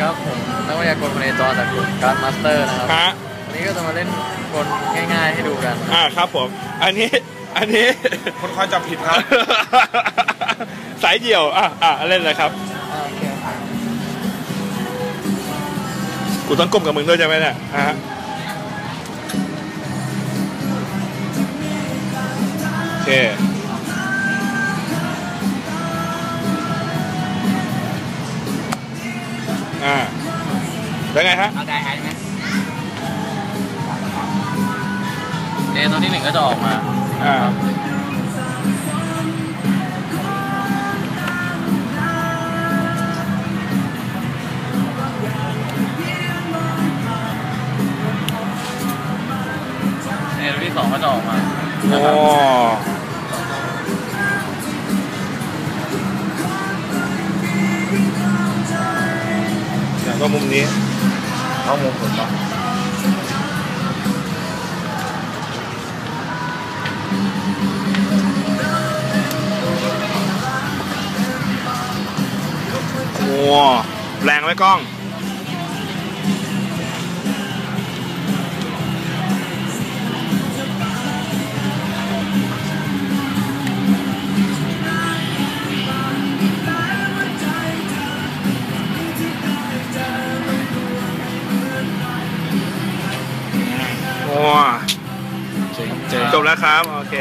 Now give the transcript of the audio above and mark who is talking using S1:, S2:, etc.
S1: ครับผมนักวิทยากรพเนจรจากกลุ่มการมาสเตอร์นะครับ
S2: ฮะ
S1: วันนี้ก็จะมาเล่นกลง่ายๆให้ดูกัน
S2: อ่าครับผม อันนี้อันนี้
S3: คนคอยจับผิดครับ
S2: สายเดี่ยว อะอะเล่นเลยครับ
S1: โอเค
S2: กูต้องก้มกับมึงด้วยใช่ไหมเนี่ยอะฮะโอเค อ่าแล้วไงฮะ
S1: เอาได้ไอไหมเอตัวที่หนึ่งก็จะออกมา
S2: อ่า
S1: เอตัวที่สองก็จะออกมา
S2: โอ้ ก็มุมนี้
S1: เอามุมผมเนาะ
S2: โอ้แรงไหมกล้อ
S1: ง
S2: จบแล้วครับ โอเค